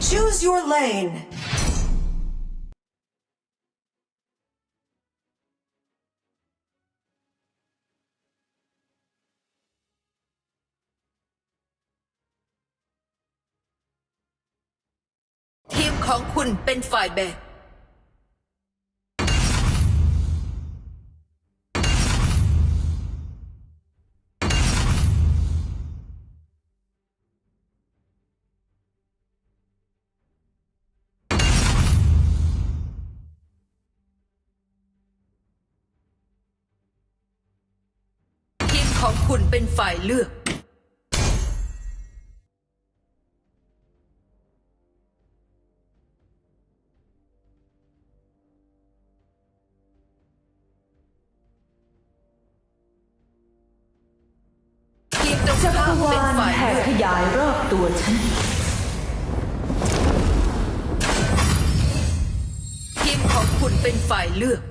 Choose your lane. ทีมของคุณเป็นฝ่ายแบก คุณเป็นฝ่ายเลือก ทีมตรงจักข้ารมวาเป็นลฝ่ายแผ่เลือก ขยายรอบตัวฉัน ทีมของคุณเป็นฝ่ายเลือก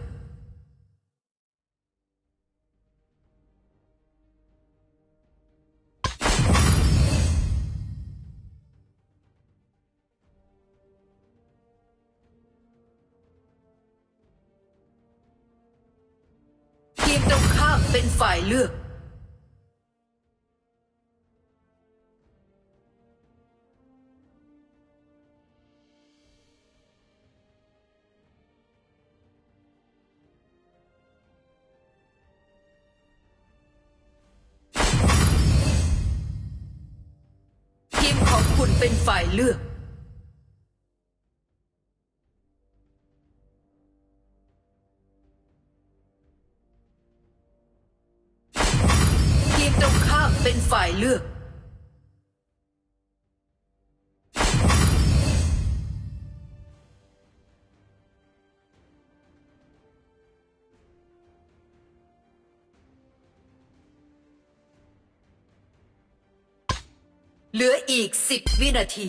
ฝ่ายเลือก ทีมของคุณเป็นฝ่ายเลือก ฝ่ายเลือก เหลืออีกสิบวินาที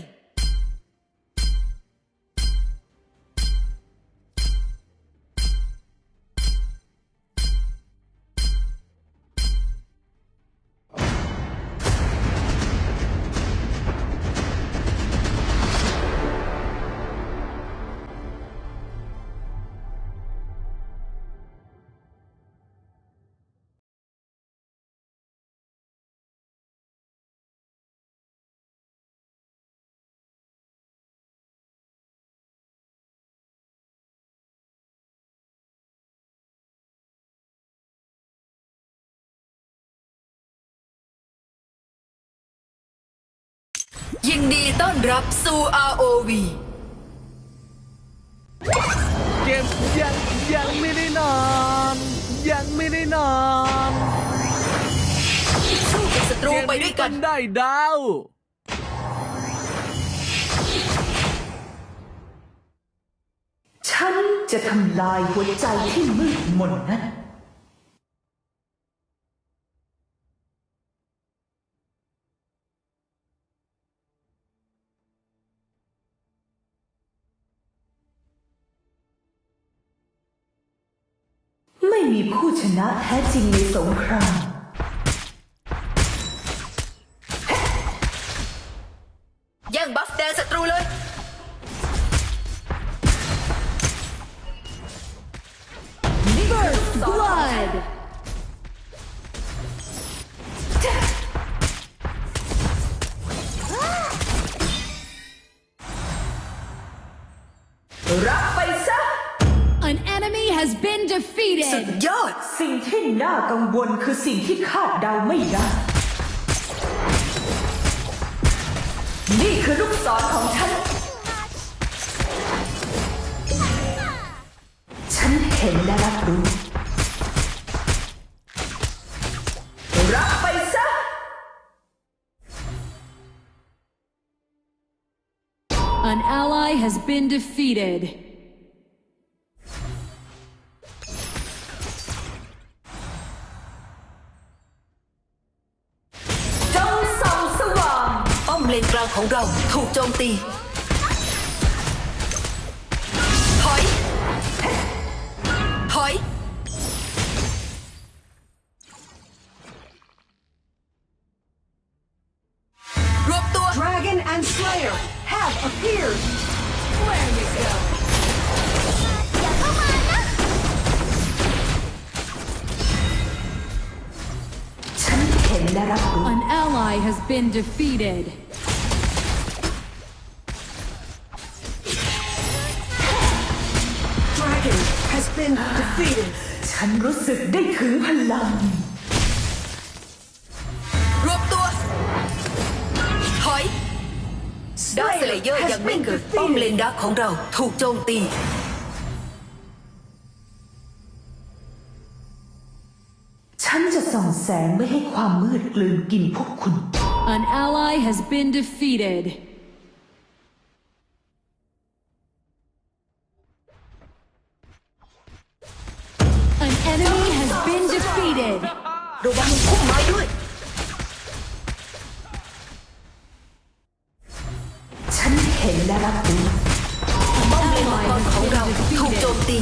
ยินดีต้อนรับสู่ ROV เกมยังยังไม่ได้นอน ยังไม่ได้นอนสู้กับศัตรูไปด้วยกัน เมได้ดาว ฉันจะทำลายหัวใจที่มืดมนนั้น ม่มีผู้ชนะแท้จริงในสงคราม น่ากังวลคือสิ่งที่คาดเดาไม่ได้ นี่คือลูกศรของฉัน ฉันเห็นและรับรู้ รับไปซะ An ally has been defeated. ของเราถูกโจมตี ถอย ถอย รวบตัว Dragon and Slayer. have appeared อย่าเข้ามานะ ฉันเห็นและรับรู้ An ally has been defeated. ฉันรู้สึกได้ถึงพลัง รวบตัว ถอยดาร์คสเลเยอร์ยังไม่เกิดป้อมเลนดักของเราถูกโจมตี ฉันจะส่องแสงไม่ให้ความมืดกลืนกินพวกคุณ An ally has been defeated. An enemy has been defeated. ระวังพุ่มไม้ด้วย ฉันเห็นและรับรู้ป้อมเลนมัง Ally กรของเราถูกโจมตี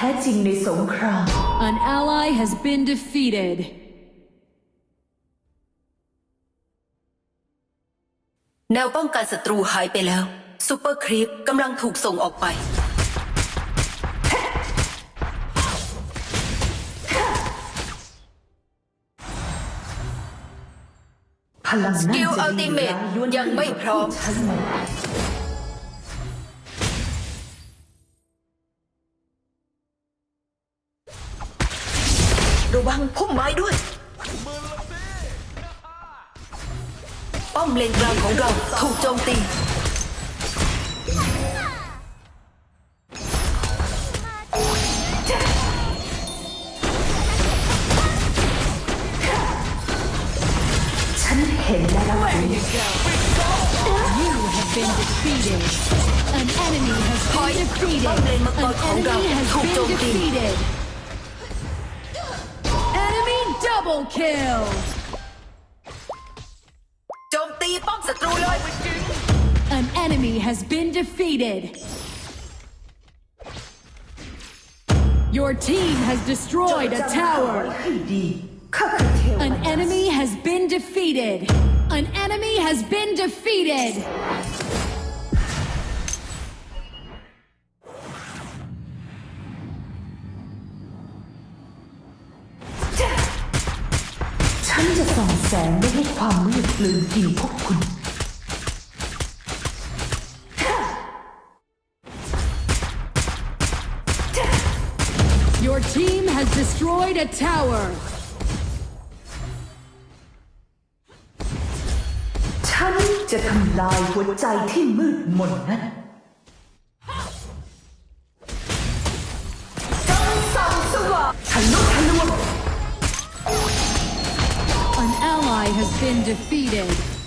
ท้จริงในสงคราม An ally has been defeated. แนวป้องกันศัตรูหายไปแล้วซูเปอร์ครีปกำลังถูกส่งออกไป พลังนั้น Skill จะดี Ultimate ร้ายล้วนยังไม่พร้อม ใช้มัน วังพุ่มไม้ด้วย ป้อมเลนกลางของเราถูกโจมตี ฉันเห็นและรับรู้ You have been defeated. An enemy has been defeated.ป้อมเลนมังกร An ของเรา enemy has ถูกโจ been มตี defeated. double kill. โจมตีป้อมศัตรูเลย An enemy has been defeated. Your team has destroyed a จงจำเอาไว้ tower. ให้ดีข้าคือเทว An ดา enemy has been defeated. An enemy has been defeated. กลืนกินพวกคุณ Your team has destroyed a tower. ฉันจะทำลายหัวใจที่มืดมนนั้น been defeated.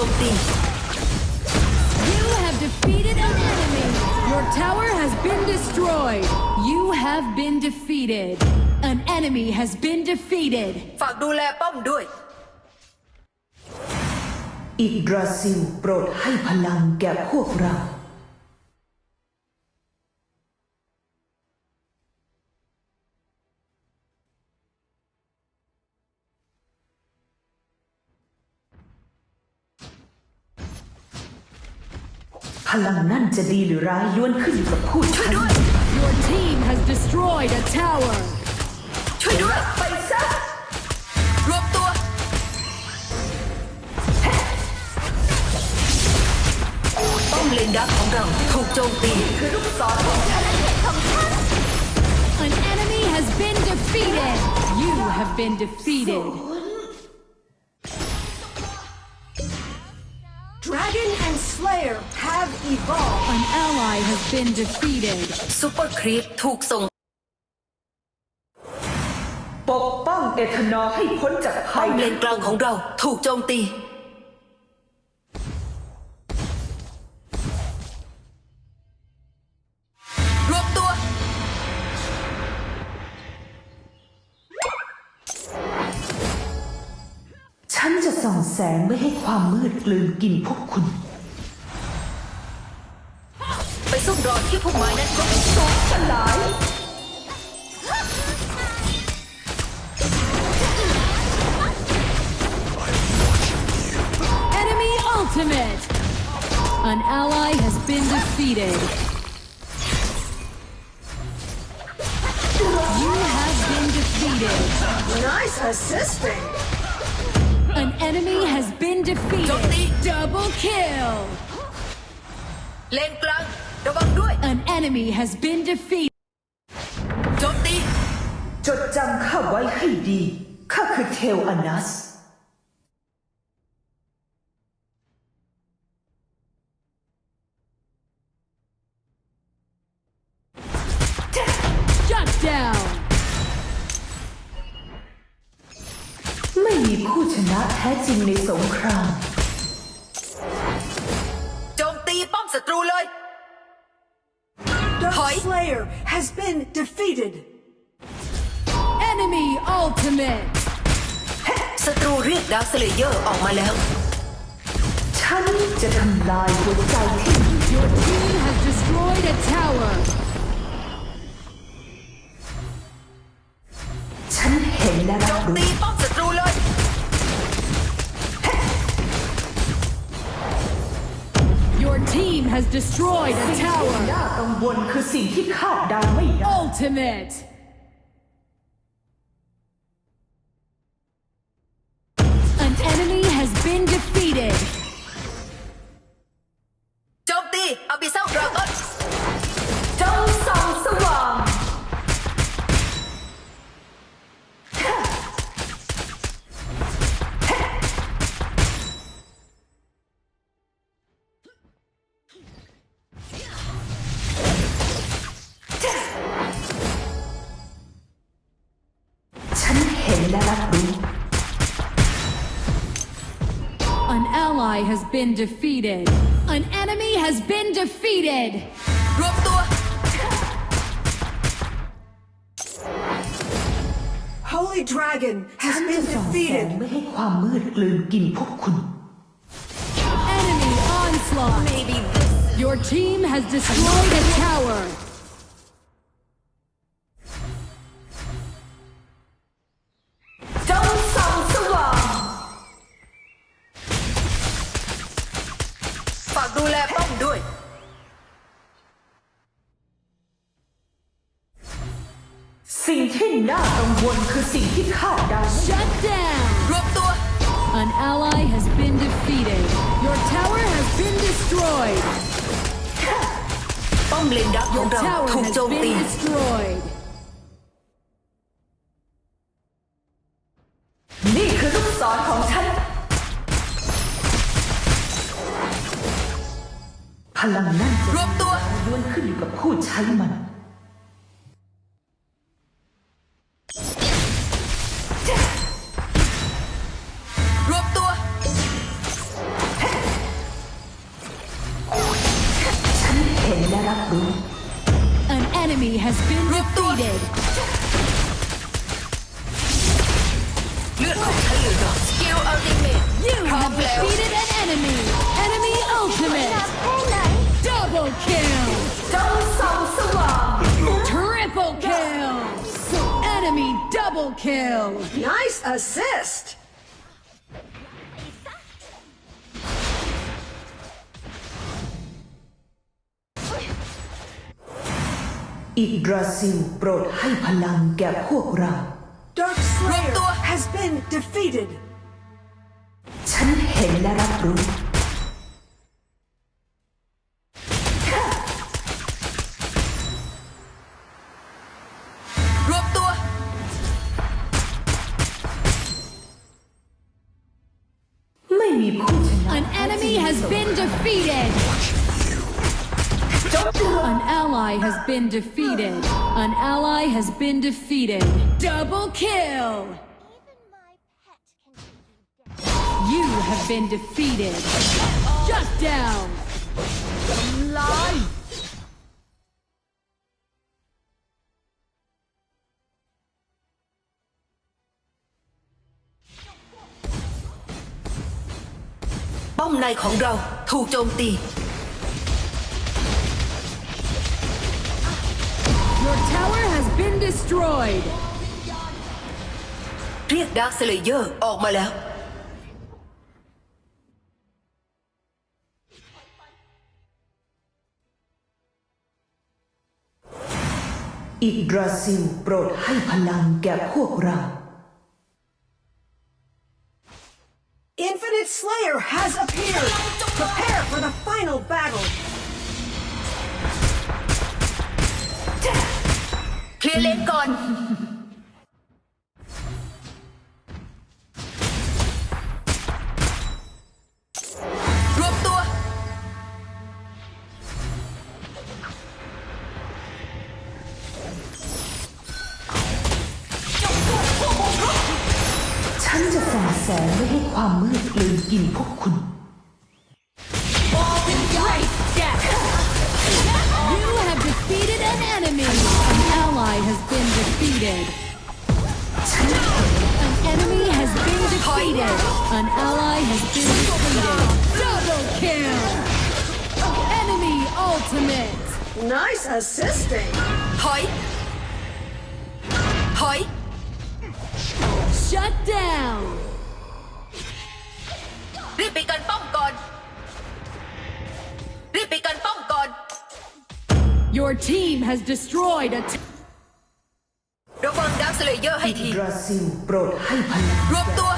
โจมตี You have defeated an enemy. Your tower has been destroyed. You have been defeated. An enemy has been defeated. ฝากดูแลป้อมด้วย อีกราซิลโปรดให้พลังแก่พวกเรา พลังนั่นจะดีหรือร้ายล้วนขึ้นอยู่กับผู้ใช้ด้วย Your team has destroyed a tower. ช่วยด้วยไปซะรวมตัว ป้อมเลนดักของเราถูกโจมตีคือลูกศรของฉัน An enemy has been defeated. You have been defeated. Dragon and Slayer have evolved. An ally has been defeated. ซูเปอร์ครีปถูกส่ง ปกป้องเอทานอลให้พ้นจากภัป้อยมเลนกลางของเราถูกโจมตี รวมตัว ฉันจะส่องแสงไม่ให้ความมืดกลืนกินพวกคุณไป ซุ่มรอที่พุ่มไม้นั้นก่อน สลาย Enemy ultimate. An ally has been defeated. You have been defeated. Nice assisting. An enemy has been defeated. Johnny. Double kill. เลนกลาง ระวังด้วย An enemy has been defeated. โจมตี จดจำข้าไว้ให้ดี ข้าคือเทลอนัส Dark Hoi. Slayer has been defeated. Enemy ultimate. ศัตรูเรียกดาร์คสเลเยอร์ออกมาแล้ว ฉันจะทำลายหัวใจที่ Your team has destroyed a tower. ฉันเห็นและ โจ รับ ม รู้ ตีป้อมศัตรูเลย team has destroyed a tower. น่ากังวลคือสิ่งที่คาดเดาไม่ได้ Ultimate. ally has been defeated. An enemy has been defeated. รวมตัว Holy Dragon ฉั has นจะ been ส่องแสง defeated. ไม่ให้ความมืดกลืนกินพวกคุณ Enemy onslaught. Your team has destroyed a tower. สิ่งที่น่ากังวลคือสิ่งที่คาดเดาไม่ Shut down. รวมตัว An ally has been defeated. Your tower has been destroyed. ป้อมเลนดักของ Your เรา tower ถูก has โจมตี been destroyed. นี่คือลูกศรของฉัน พลังนั่นจะรวมตัวล้วนขึ้นอยู่กับผู้ใช้มัน Double kill! Nice assist! Yggdrasil brought ให้พลังแก่พวกเรา Dark Slayer has been defeated ฉันเห็นและรับรู้ defeated. An ally has been defeated. An ally has been defeated. Double kill. You have been defeated. Shut down. ป้อ ในของเราถูกโจมตี Your tower has been destroyed. เรียกดาร์คสเลเยอร์ออกมาแล้วอีกราซิลโปรดให้พลังแก่พวกเรา Infinite Slayer has appeared! Prepare for the final battle! Kill it, gone! Down. รีบไปกันป้อมก่อน รีบไปกันป้อมก่อน Your team has destroyed a. T- ระวังดาร์คสเลเยอร์ให้อีกทีราซิลโปรดให้พลัง รวมตัว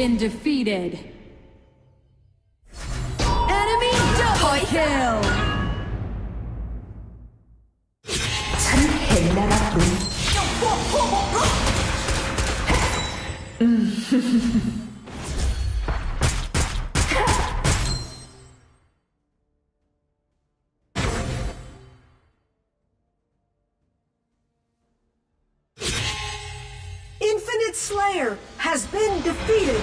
been defeated. Enemy double kill. ฉั has been defeated.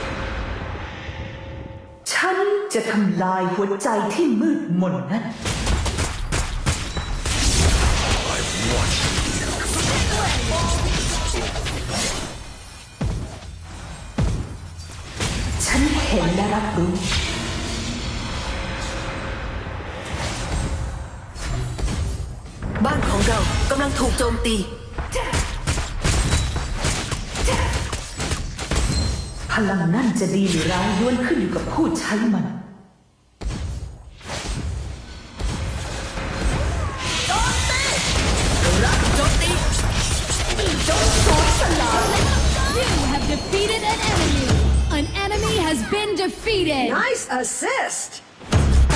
ฉันจะทำลายหัวใจที่มืดมนนั้นฉันเห็นและรับรู้ บ้านของเรากำลังถูกโจมตี ลังนั่นจะดีหรือร้ายล้วนขึ้นอยู่กับผู้ใช้มัน โจมตี You have defeated an enemy. An enemy has been defeated. Nice assist.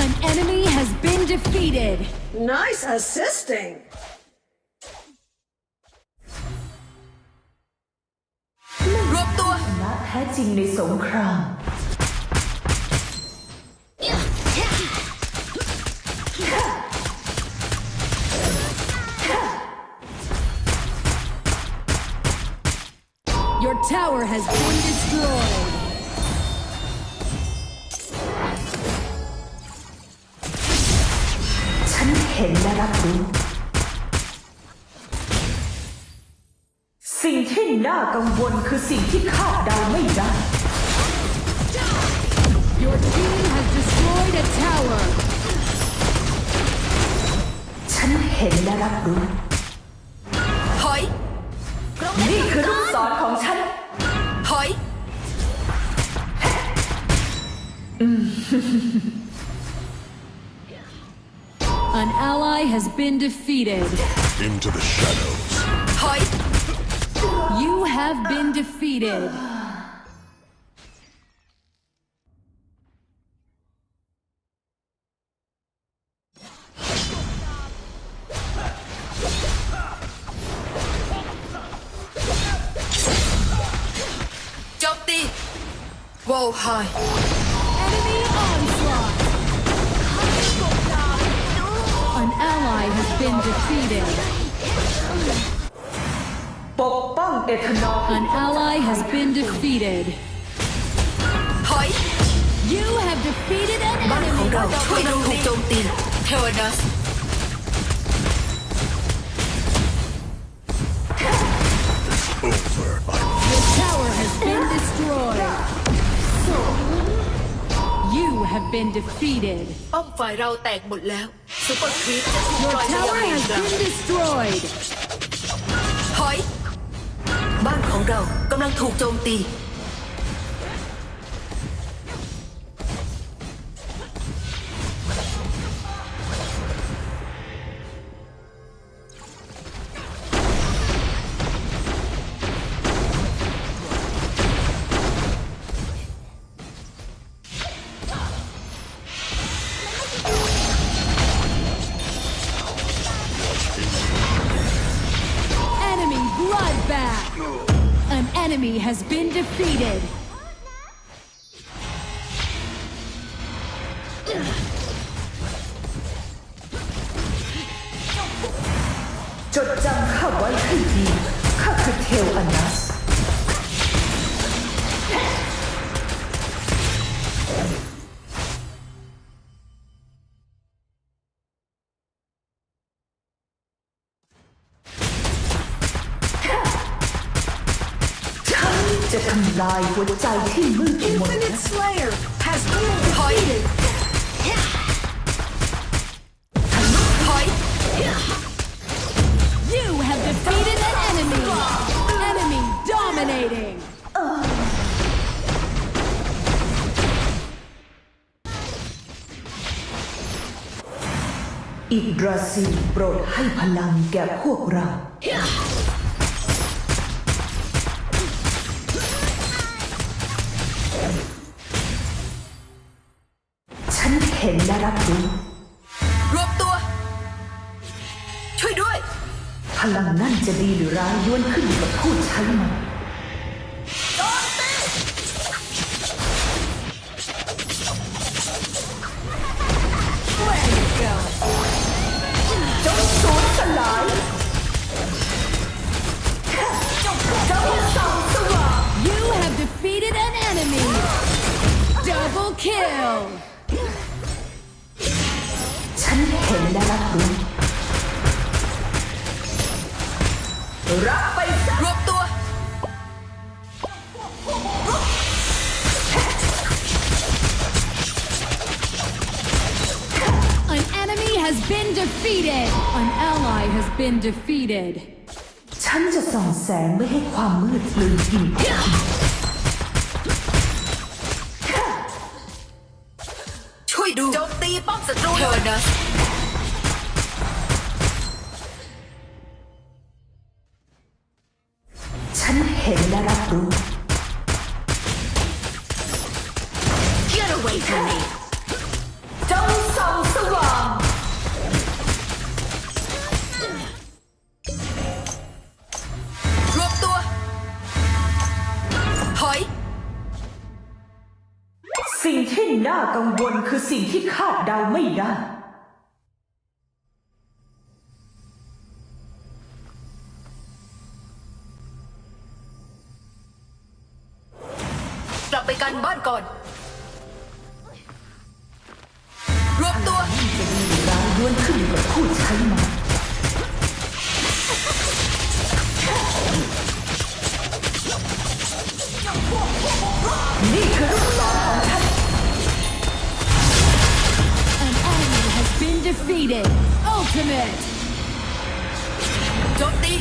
An enemy has been defeated. Nice assisting. ท้จริงในสงคราม Your tower has been destroyed. ฉันเห็นและรับรู้ น่ากังวลคือสิ่งที่คาดเดาไม่ได้ Your team has destroyed a tower. ฉันเห็นและรับรู้ถอยนี่คือลูกศรของฉันถอย An ally has been defeated. Into the shadows. You have been defeated. Whoa, hi. Enemy onslaught! An ally has been defeated. ปกป้องเอทานอล An ally has been defeated. ถอย You have defeated an บ้านของ enemy. เราช่วยเราถูกโจมตีเทวดัส Over. I The tower has been destroyed. You have been defeated. ป้อมฝ่ายเราแตกหมดแล้วซูเปอร์ครีปจะถูกป Your ล่อยไปยัง tower เลน has กลาง been destroyed. ของเรากำลังถูกโจมตี has been defeated. ำลายหัวใจที่มืดมน Infinite Slayer has been ถอย defeated. ถอย You have defeated an enemy. Enemy dominating. อิกราซีโปรดให้พลังแก่พวกเรา ฉั รับรู้ รวมตัว ช่วยด้วย พลังนั่นจะดีหรือร้ายล้วนขึ้นอยู่กับผู้ใช้มันจงสูญสลายจงส่องสว่าง You have defeated an enemy. Double kill. ฉันเห็นและรับรู้รับไปซะรวมตัว An enemy has been defeated. An ally has been defeated. ฉันจะส่องแสงไม่ให้ความมืดกลืนกินพวกคุณช่วยดูโจมตีป้อมศัตรูเทวดัส Get away from me จงส่องสว่างรวมตัวถอยสิ่งที่น่ากังวลคือสิ่งที่คาดเดาไม่ได้ Ultimate. โจมตี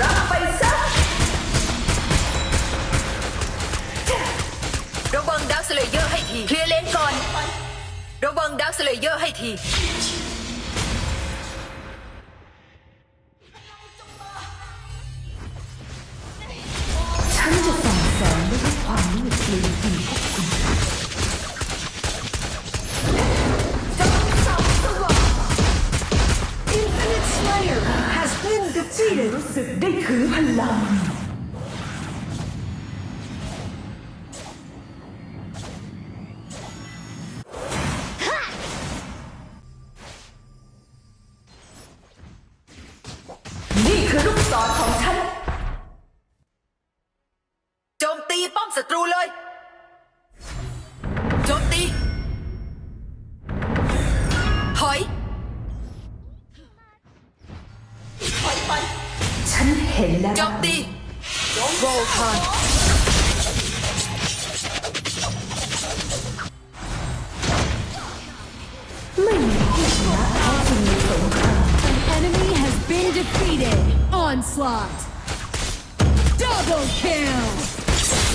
รับไปซะระวังดาวสเลเยอร์ให้ที เคลียร์เลนก่อน ระวังดาวสเลเยอร์ให้ที ตีป้อมศัตรูเลย โจมตี ถอย ฉันเห็นแล้ว โจมตีโวคาน ไม่มีผู้ชนะแท้จริงในสงคราม An enemy has been defeated. Onslaught. Double kill.